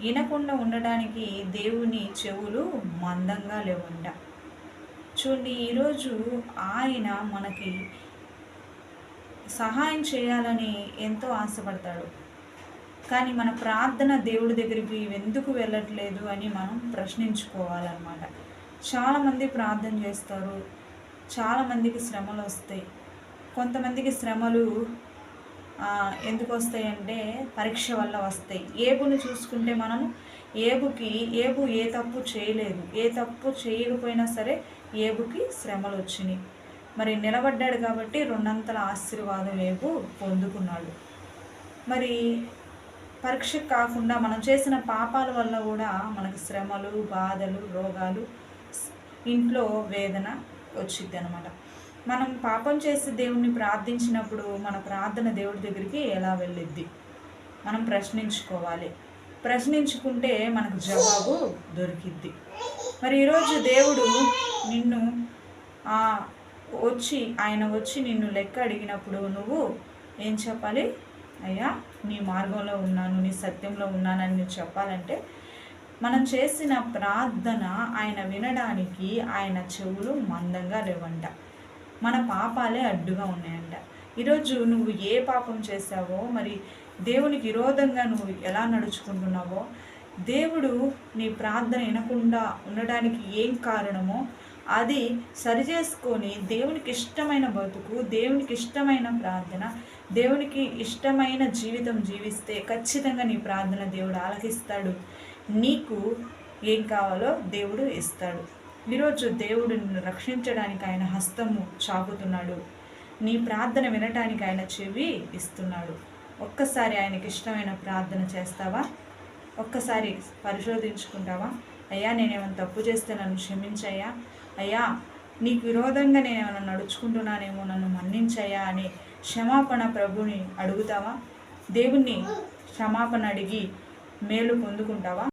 వినకుండా ఉండడానికి దేవుని చెవులు మందంగా లేవంట. చూడండి ఈరోజు ఆయన మనకి సహాయం చేయాలని ఎంతో ఆశపడతాడు. కానీ మన ప్రార్థన దేవుడి దగ్గరికి ఎందుకు వెళ్ళట్లేదు అని మనం ప్రశ్నించుకోవాలన్నమాట. చాలామంది ప్రార్థన చేస్తారు చాలామందికి శ్రమలు వస్తాయి. కొంతమందికి శ్రమలు ఎందుకు వస్తాయంటే పరీక్ష వల్ల వస్తాయి. ఏబుని చూసుకుంటే మనం ఏబుకి ఏబు ఏ తప్పు చేయలేదు. ఏ తప్పు చేయకపోయినా సరే ఏబుకి శ్రమలు వచ్చినాయి. మరి నిలబడ్డాడు కాబట్టి రెండంతల ఆశీర్వాదం ఏబు పొందుకున్నాడు. మరి పరీక్ష కాకుండా మనం చేసిన పాపాల వల్ల కూడా మనకు శ్రమలు బాధలు రోగాలు ఇంట్లో వేదన వచ్చింది అనమాట మనం పాపం చేసి దేవుణ్ణి ప్రార్థించినప్పుడు మన ప్రార్థన దేవుడి దగ్గరికి ఎలా వెళ్ళిద్ది? మనం ప్రశ్నించుకోవాలి. ప్రశ్నించుకుంటే మనకు జవాబు దొరికిద్ది. మరి ఈరోజు దేవుడు నిన్ను వచ్చి ఆయన వచ్చి నిన్ను లెక్క అడిగినప్పుడు నువ్వు ఏం చెప్పాలి? అయ్యా నీ మార్గంలో ఉన్నాను నీ సత్యంలో ఉన్నానని నువ్వు చెప్పాలంటే మనం చేసిన ప్రార్థన ఆయన వినడానికి ఆయన చెవులు మందంగా లేవంట. మన పాపాలే అడ్డుగా ఉన్నాయంట. ఈరోజు నువ్వు ఏ పాపం చేశావో మరి దేవునికి విరోధంగా నువ్వు ఎలా నడుచుకుంటున్నావో దేవుడు నీ ప్రార్థన వినకుండా ఉండడానికి ఏం కారణమో అది సరిచేసుకొని దేవునికి ఇష్టమైన బతుకు దేవునికి ఇష్టమైన ప్రార్థన దేవునికి ఇష్టమైన జీవితం జీవిస్తే ఖచ్చితంగా నీ ప్రార్థన దేవుడు ఆలకిస్తాడు. నీకు ఏం కావాలో దేవుడు ఇస్తాడు. ఈరోజు దేవుడు నిన్ను రక్షించడానికి ఆయన హస్తము చాపుతున్నాడు నీ ప్రార్థన వినటానికి ఆయన చెవి ఇస్తున్నాడు. ఒక్కసారి ఆయనకి ఇష్టమైన ప్రార్థన చేస్తావా? ఒక్కసారి పరిశోధించుకుంటావా? అయ్యా నేనేమైనా తప్పు చేస్తే నన్ను క్షమించయ్యా. అయ్యా నీకు విరోధంగా నేను ఏమైనా నడుచుకుంటున్నానేమో నన్ను మన్నించయ్యా అని క్షమాపణ ప్రభుని అడుగుతావా? దేవుణ్ణి క్షమాపణ అడిగి మేలు పొందుకుంటావా?